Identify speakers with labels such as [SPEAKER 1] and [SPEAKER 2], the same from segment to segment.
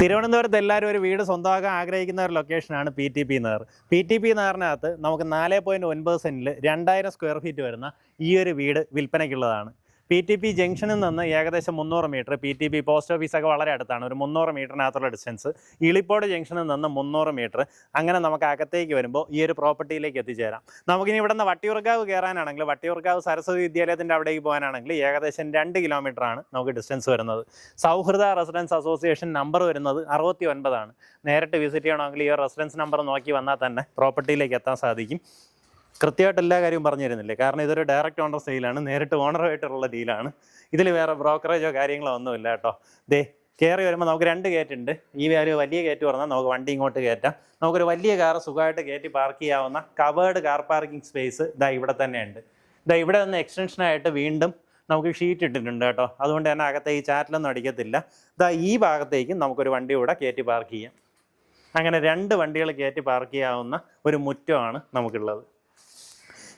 [SPEAKER 1] തിരുവനന്തപുരത്ത് എല്ലാവരും ഒരു വീട് സ്വന്തമാക്കാൻ ആഗ്രഹിക്കുന്ന ഒരു ലൊക്കേഷനാണ് P T P Nagar P T P നഗറിനകത്ത് നമുക്ക് നാല് പോയിന്റ് ഒൻപത് സെന്റിൽ രണ്ടായിരം സ്ക്വയർ ഫീറ്റ് വരുന്ന ഈ ഒരു വീട് വിൽപ്പനയ്ക്കുള്ളതാണ്. പി ടി പി ജംഗ്ഷനിൽ നിന്ന് ഏകദേശം മുന്നൂറ് meter P T P post ഓഫീസൊക്കെ വളരെ അടുത്താണ് ഒരു മുന്നൂറ് മീറ്ററിനകത്തുള്ള ഡിസ്റ്റൻസ് ഇളിപ്പോട് ജംഗ്ഷനിൽ നിന്ന് മുന്നൂറ് മീറ്റർ അങ്ങനെ നമുക്ക് അകത്തേക്ക് വരുമ്പോൾ ഈ ഒരു പ്രോപ്പർട്ടിയിലേക്ക് എത്തിച്ചേരാം. നമുക്കിനി ഇവിടെ നിന്ന് വട്ടിയൂർക്കാവ് കയറാനാണെങ്കിൽ വട്ടിയൂർക്കാവ് സരസ്വതി വിദ്യാലയത്തിന്റെ അവിടേക്ക് പോകാനാണെങ്കിൽ ഏകദേശം രണ്ട് കിലോമീറ്ററാണ് നമുക്ക് ഡിസ്റ്റൻസ് വരുന്നത്. സൗഹൃദ റെസിഡൻസ് അസോസിയേഷൻ നമ്പർ വരുന്നത് അറുപത്തി ഒൻപതാണ് നേരിട്ട് വിസിറ്റ് ചെയ്യണമെങ്കിൽ ഈ റെസിഡൻസ് നമ്പർ നോക്കി വന്നാൽ തന്നെ പ്രോപ്പർട്ടിയിലേക്ക് എത്താൻ സാധിക്കും. കൃത്യമായിട്ട് എല്ലാ കാര്യവും പറഞ്ഞു തരുന്നില്ലേ? കാരണം ഇതൊരു ഡയറക്റ്റ് ഓണർ സെയിലാണ് നേരിട്ട് ഓണറുമായിട്ടുള്ള ഡീലാണ് ഇതിൽ വേറെ ബ്രോക്കറേജോ കാര്യങ്ങളോ ഒന്നുമില്ല കേട്ടോ. ദേ കയറി വരുമ്പോൾ നമുക്ക് രണ്ട് ഗേറ്റ് ഉണ്ട്. ഈ ഒരു വലിയ ഗേറ്റ് പറഞ്ഞാൽ നമുക്ക് വണ്ടി ഇങ്ങോട്ട് കയറ്റാം. നമുക്കൊരു വലിയ കാർ സുഖമായിട്ട് കയറ്റി പാർക്ക് ചെയ്യാവുന്ന കവേർഡ് കാർ പാർക്കിംഗ് സ്പേസ് ഇതാ ഇവിടെ തന്നെയുണ്ട് ഇതാ ഇവിടെ നിന്ന് എക്സ്റ്റൻഷനായിട്ട് വീണ്ടും നമുക്ക് ഷീറ്റ് ഇട്ടിട്ടുണ്ട് കേട്ടോ. അതുകൊണ്ട് തന്നെ അകത്തെ ഈ ചാറ്റിലൊന്നും അടിക്കത്തില്ല. ഇതാ ഈ ഭാഗത്തേക്കും നമുക്കൊരു വണ്ടി ഇവിടെ കയറ്റി പാർക്ക് ചെയ്യാം. അങ്ങനെ രണ്ട് വണ്ടികൾ കയറ്റി പാർക്ക് ചെയ്യാവുന്ന ഒരു മുറ്റമാണ് നമുക്കുള്ളത്.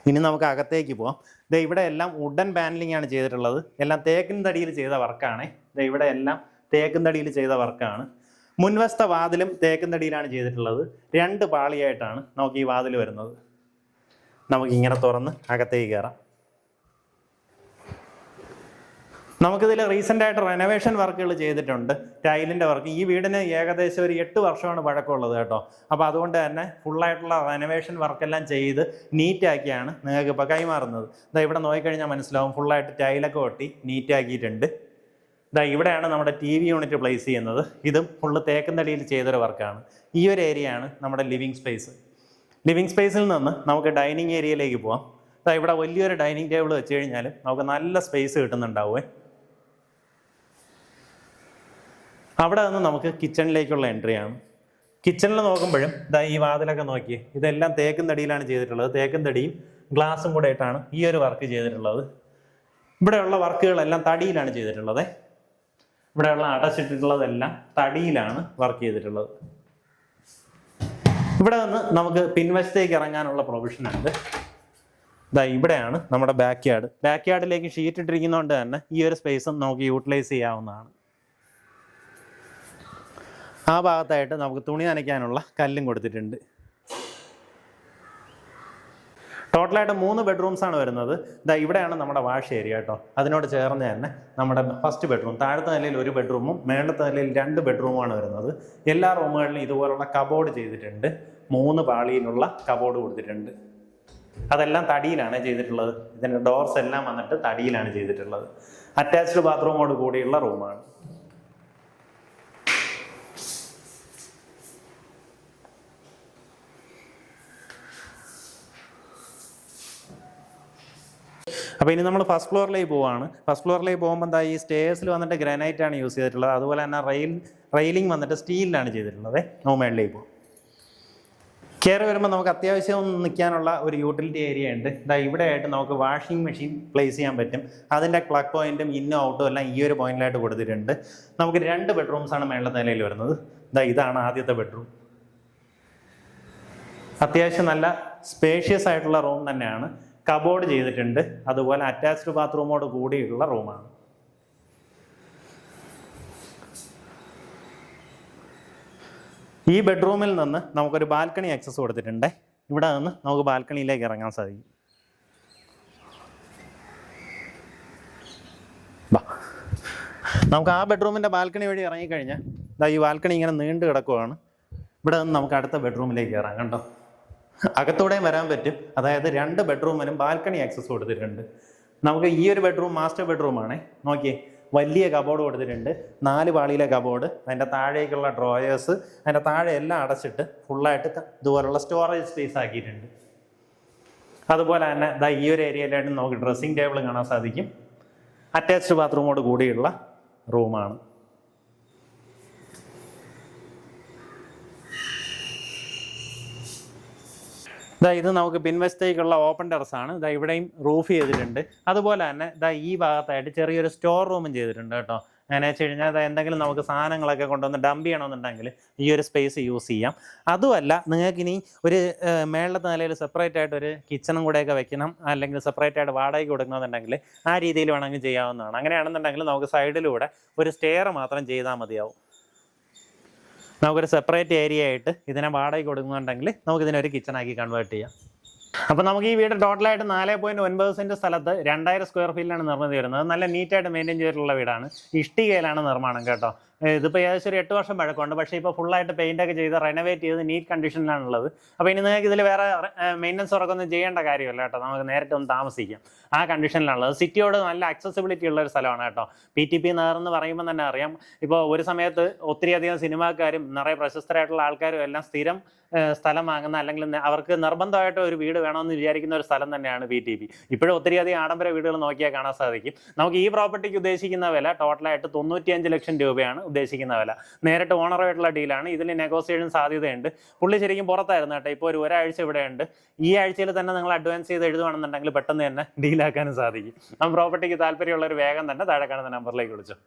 [SPEAKER 1] ഇനി നമുക്ക് അകത്തേക്ക് പോവാം. ദേ ഇവിടെ എല്ലാം വുഡൻ പാനലിംഗ് ആണ് ചെയ്തിട്ടുള്ളത്. എല്ലാം തേക്കിൻ തടിയിൽ ചെയ്ത വർക്കാണ് ദേ ഇവിടെ എല്ലാം തേക്കിൻ തടിയിൽ ചെയ്ത വർക്കാണ് മുൻവസ്ത വാതിലും തേക്കിൻ തടിയിലാണ് ചെയ്തിട്ടുള്ളത്. രണ്ട് പാളിയായിട്ടാണ് നമുക്ക് ഈ വാതിൽ വരുന്നത്. നമുക്ക് ഇങ്ങനെ തുറന്ന് അകത്തേക്ക് കയറാം. നമുക്കിതിൽ റീസെന്റ് ആയിട്ട് റെനോവേഷൻ വർക്കുകൾ ചെയ്തിട്ടുണ്ട്. ടൈലിന്റെ വർക്ക് ഈ വീടിന് ഏകദേശം ഒരു എട്ട് വർഷമാണ് പഴക്കമുള്ളത് കേട്ടോ. അപ്പോൾ അതുകൊണ്ട് തന്നെ ഫുള്ളായിട്ടുള്ള റെനോവേഷൻ വർക്കെല്ലാം ചെയ്ത് നീറ്റാക്കിയാണ് നിങ്ങൾക്ക് ഇപ്പോൾ കൈമാറുന്നത്. ഇതാ ഇവിടെ നോക്കിക്കഴിഞ്ഞാൽ മനസ്സിലാവും. ഫുള്ളായിട്ട് ടൈലൊക്കെ ഒട്ടി നീറ്റാക്കിയിട്ടുണ്ട് ഇതാ ഇവിടെയാണ് നമ്മുടെ ടി വി യൂണിറ്റ് പ്ലേസ് ചെയ്യുന്നത്. ഇതും ഫുള്ള് തേക്കുന്നടിയിൽ ചെയ്തൊരു വർക്കാണ് ഈ ഒരു ഏരിയയാണ് നമ്മുടെ ലിവിങ് സ്പേസ് ലിവിങ് സ്പേസിൽ നിന്ന് നമുക്ക് ഡൈനിങ് ഏരിയയിലേക്ക് പോവാം. ദാ ഇവിടെ വലിയൊരു ഡൈനിങ് ടേബിൾ വെച്ച് കഴിഞ്ഞാൽ നമുക്ക് നല്ല സ്പേസ് കിട്ടുന്നുണ്ടാവുമേ അവിടെ നിന്ന് നമുക്ക് കിച്ചണിലേക്കുള്ള എൻട്രി ആണ്. കിച്ചണിൽ നോക്കുമ്പോഴും ഇതാ ഈ വാതിലൊക്കെ നോക്കി ഇതെല്ലാം തേക്കും തടിയിലാണ് ചെയ്തിട്ടുള്ളത്. തേക്കും തടിയും ഗ്ലാസും കൂടെ ആയിട്ടാണ് ഈ ഒരു വർക്ക് ചെയ്തിട്ടുള്ളത്. ഇവിടെയുള്ള വർക്കുകളെല്ലാം തടിയിലാണ് ചെയ്തിട്ടുള്ളത്. ഇവിടെയുള്ള അടച്ചിട്ടുള്ളതെല്ലാം തടിയിലാണ് വർക്ക് ചെയ്തിട്ടുള്ളത്. ഇവിടെ നിന്ന് നമുക്ക് പിൻവശത്തേക്ക് ഇറങ്ങാനുള്ള പ്രൊവിഷൻ ഉണ്ട്. ഇതാ ഇവിടെയാണ് നമ്മുടെ ബാക്ക് യാർഡ് ബാക്ക് യാർഡിലേക്ക് ഷീറ്റ് ഇട്ടിരിക്കുന്നതുകൊണ്ട് തന്നെ ഈ ഒരു സ്പേസും നമുക്ക് യൂട്ടിലൈസ് ചെയ്യാവുന്നതാണ്. ആ ഭാഗത്തായിട്ട് നമുക്ക് തുണി നനയ്ക്കാനുള്ള കല്ലും കൊടുത്തിട്ടുണ്ട്. ടോട്ടലായിട്ട് മൂന്ന് ബെഡ്റൂംസ് ആണ് വരുന്നത്. ഇതാ ഇവിടെയാണ് നമ്മുടെ വാഷ് ഏരിയ കേട്ടോ അതിനോട് ചേർന്ന് തന്നെ നമ്മുടെ ഫസ്റ്റ് ബെഡ്റൂം താഴത്തെ നിലയിൽ ഒരു ബെഡ്റൂമും മേളത്തെ നിലയിൽ രണ്ട് ബെഡ്റൂമാണ് വരുന്നത്. എല്ലാ റൂമുകളിലും ഇതുപോലുള്ള കബോർഡ് ചെയ്തിട്ടുണ്ട്. മൂന്ന് പാളിയിലുള്ള കബോർഡ് കൊടുത്തിട്ടുണ്ട്. അതെല്ലാം തടിയിലാണ് ചെയ്തിട്ടുള്ളത്. ഇതിന്റെ ഡോർസ് എല്ലാം വന്നിട്ട് തടിയിലാണ് ചെയ്തിട്ടുള്ളത്. അറ്റാച്ച്ഡ് ബാത്റൂമോട് കൂടിയുള്ള റൂമാണ് അപ്പോൾ ഇനി നമ്മൾ ഫസ്റ്റ് ഫ്ലോറിലേക്ക് പോവാണ്. ഫസ്റ്റ് ഫ്ലോറിലേക്ക് പോകുമ്പോൾ എന്താ ഈ സ്റ്റേഴ്സിൽ വന്നിട്ട് ഗ്രാനൈറ്റ് ആണ് യൂസ് ചെയ്തിട്ടുള്ളത്. അതുപോലെ തന്നെ റെയിൽ റെയിലിംഗ് വന്നിട്ട് സ്റ്റീലിലാണ് ചെയ്തിട്ടുള്ളത്. നോമേളിലേക്ക് പോകും കയറി വരുമ്പോൾ നമുക്ക് അത്യാവശ്യം നിൽക്കാനുള്ള ഒരു യൂട്ടിലിറ്റി ഏരിയ ഉണ്ട്. ഇതാ ഇവിടെ ആയിട്ട് നമുക്ക് വാഷിംഗ് മെഷീൻ പ്ലേസ് ചെയ്യാൻ പറ്റും. അതിന്റെ പ്ലഗ് പോയിന്റും ഇന്നും ഔട്ടും എല്ലാം ഈ ഒരു പോയിന്റിലായിട്ട് കൊടുത്തിട്ടുണ്ട്. നമുക്ക് രണ്ട് ബെഡ്റൂംസ് ആണ് മേളത്തെ നിലയിൽ വരുന്നത്. ഇതാ ഇതാണ് ആദ്യത്തെ ബെഡ്റൂം അത്യാവശ്യം നല്ല സ്പേഷ്യസ് ആയിട്ടുള്ള റൂം തന്നെയാണ്. കബോർഡ് ചെയ്തിട്ടുണ്ട്. അതുപോലെ അറ്റാച്ച്ഡ് ബാത്റൂമോട് കൂടിയുള്ള റൂമാണ്. ഈ ബെഡ്റൂമിൽ നിന്ന് നമുക്കൊരു ബാൽക്കണി ആക്സസ് കൊടുത്തിട്ടുണ്ട്. ഇവിടെ നിന്ന് നമുക്ക് ബാൽക്കണിയിലേക്ക് ഇറങ്ങാൻ സാധിക്കും. നമുക്ക് ആ ബെഡ്റൂമിന്റെ ബാൽക്കണി വഴി ഇറങ്ങിക്കഴിഞ്ഞാൽ ഈ ബാൽക്കണി ഇങ്ങനെ നീണ്ടു കിടക്കുവാണ്. ഇവിടെ നിന്ന് നമുക്ക് അടുത്ത ബെഡ്റൂമിലേക്ക് ഇറങ്ങാം കണ്ടോ അകത്തൂടെയും വരാൻ പറ്റും. അതായത് രണ്ട് ബെഡ്റൂമിനും ബാൽക്കണി ആക്സസ് കൊടുത്തിട്ടുണ്ട്. നമുക്ക് ഈ ഒരു ബെഡ്റൂം മാസ്റ്റർ ബെഡ്റൂമാണ് നോക്കിയേ വലിയ കബോർഡ് കൊടുത്തിട്ടുണ്ട്. നാല് പാളിയിലെ കബോർഡ് അതിന്റെ താഴേക്കുള്ള ഡ്രോയേഴ്സ് അതിന്റെ താഴെ എല്ലാം അടച്ചിട്ട് ഫുള്ളായിട്ട് ഇതുപോലുള്ള സ്റ്റോറേജ് സ്പേസ് ആക്കിയിട്ടുണ്ട്. അതുപോലെ തന്നെ ദാ ഈ ഒരു ഏരിയയിലായിട്ട് നമുക്ക് ഡ്രസ്സിങ് ടേബിൾ കാണാൻ സാധിക്കും. അറ്റാച്ച്ഡ് ബാത്റൂമോട് കൂടിയുള്ള റൂമാണ് ഇതാ ഇത് നമുക്ക് പിൻവശത്തേക്കുള്ള ഓപ്പൺ ടെറസ് ആണ് ഇതാ ഇവിടെയും റൂഫ് ചെയ്തിട്ടുണ്ട്. അതുപോലെ തന്നെ ഇതാ ഈ ഭാഗത്തായിട്ട് ചെറിയൊരു സ്റ്റോർ റൂമും ചെയ്തിട്ടുണ്ട് കേട്ടോ. അങ്ങനെ വെച്ച് കഴിഞ്ഞാൽ എന്തെങ്കിലും നമുക്ക് സാധനങ്ങളൊക്കെ കൊണ്ടുവന്ന് ഡംപ് ചെയ്യണമെന്നുണ്ടെങ്കിൽ ഈ ഒരു സ്പേസ് യൂസ് ചെയ്യാം. അതുമല്ല നിങ്ങൾക്ക് ഇനി ഒരു മേളത്തെ നിലയിൽ സെപ്പറേറ്റ് ആയിട്ട് ഒരു കിച്ചണും കൂടെയൊക്കെ വെക്കണം. അല്ലെങ്കിൽ സെപ്പറേറ്റ് ആയിട്ട് വാടകയ്ക്ക് കൊടുക്കണമെന്നുണ്ടെങ്കിൽ ആ രീതിയിൽ വേണമെങ്കിൽ ചെയ്യാവുന്നതാണ്. അങ്ങനെയാണെന്നുണ്ടെങ്കിൽ നമുക്ക് സൈഡിലൂടെ ഒരു സ്റ്റെയർ മാത്രം ചെയ്താൽ മതിയാവും. നമുക്കൊരു സെപ്പറേറ്റ് ഏരിയ ആയിട്ട് ഇതിനെ വാടകയ്ക്ക് കൊടുക്കുന്നുണ്ടെങ്കിൽ നമുക്കിതിനൊരു കിച്ചണാക്കി കൺവേർട്ട് ചെയ്യാം. അപ്പോൾ നമുക്ക് ഈ വീട് ടോട്ടലായിട്ട് നാല് പോയിന്റ് ഒൻപത് സെന്റ് സ്ഥലത്ത് രണ്ടായിരം സ്ക്വയർ ഫീറ്റിലാണ് നിർമ്മിതി വരുന്നത്. നല്ല നീറ്റായിട്ട് മെയിന്റെയിൻ ചെയ്തിട്ടുള്ള വീടാണ്. ഇഷ്ടികയിലാണ് നിർമ്മാണം കേട്ടോ. ഇതിപ്പോൾ ഏകദേശം ഒരു എട്ട് വർഷം പഴക്കമുണ്ട്. പക്ഷേ ഇപ്പോൾ ഫുള്ളായിട്ട് പെയിന്റ് ഒക്കെ ചെയ്ത് റെനോവേറ്റ് ചെയ്ത് നീറ്റ് കണ്ടീഷനിലാണുള്ളത് അപ്പോൾ ഇനി നിങ്ങൾക്ക് ഇതിൽ വേറെ മെയിന്റനൻസ് വർക്കൊന്നും ചെയ്യേണ്ട കാര്യമല്ല കേട്ടോ. നമുക്ക് നേരിട്ട് ഒന്ന് താമസിക്കാം. ആ കണ്ടീഷനിലാണുള്ളത് സിറ്റിയോട് നല്ല അക്സസിബിലിറ്റി ഉള്ള ഒരു സ്ഥലമാണ് കേട്ടോ. പി ടി പി നഗർ എന്ന് പറയുമ്പോൾ തന്നെ അറിയാം. ഇപ്പോൾ ഒരു സമയത്ത് ഒത്തിരിയധികം സിനിമാക്കാരും നിറയെ പ്രശസ്തരായിട്ടുള്ള ആൾക്കാരും എല്ലാം സ്ഥിരം സ്ഥലം വാങ്ങുന്ന അല്ലെങ്കിൽ അവർക്ക് നിർബന്ധമായിട്ട് ഒരു വീട് വേണമെന്ന് വിചാരിക്കുന്ന ഒരു സ്ഥലം തന്നെയാണ് പി ടി പി ഇപ്പോഴും ഒത്തിരിയധികം ആഡംബര വീടുകൾ നോക്കിയാൽ കാണാൻ സാധിക്കും. നമുക്ക് ഈ പ്രോപ്പർട്ടിക്ക് ഉദ്ദേശിക്കുന്ന വില ടോട്ടലായിട്ട് തൊണ്ണൂറ്റിയഞ്ച് ലക്ഷം രൂപയാണ് ഉദ്ദേശിക്കുന്ന വില. നേരിട്ട് ഓണറായിട്ടുള്ള ഡീലാണ് ഇതിൽ നെഗോസിയേഷൻ സാധ്യതയുണ്ട്. പുള്ളി ശരിക്കും പുറത്തായിരുന്നു കേട്ടോ. ഇപ്പോൾ ഒരു ഒരാഴ്ച ഇവിടെ ഉണ്ട് ഈ ആഴ്ചയിൽ തന്നെ നിങ്ങൾ അഡ്വാൻസ് ചെയ്ത് എഴുതുകയാണെന്നുണ്ടെങ്കിൽ പെട്ടെന്ന് തന്നെ ഡീലാക്കാനും സാധിക്കും. ആ പ്രോപ്പർട്ടിക്ക് താല്പര്യമുള്ളൊരു വേഗം തന്നെ താഴെ കാണുന്ന നമ്പറിലേക്ക് വിളിച്ചു.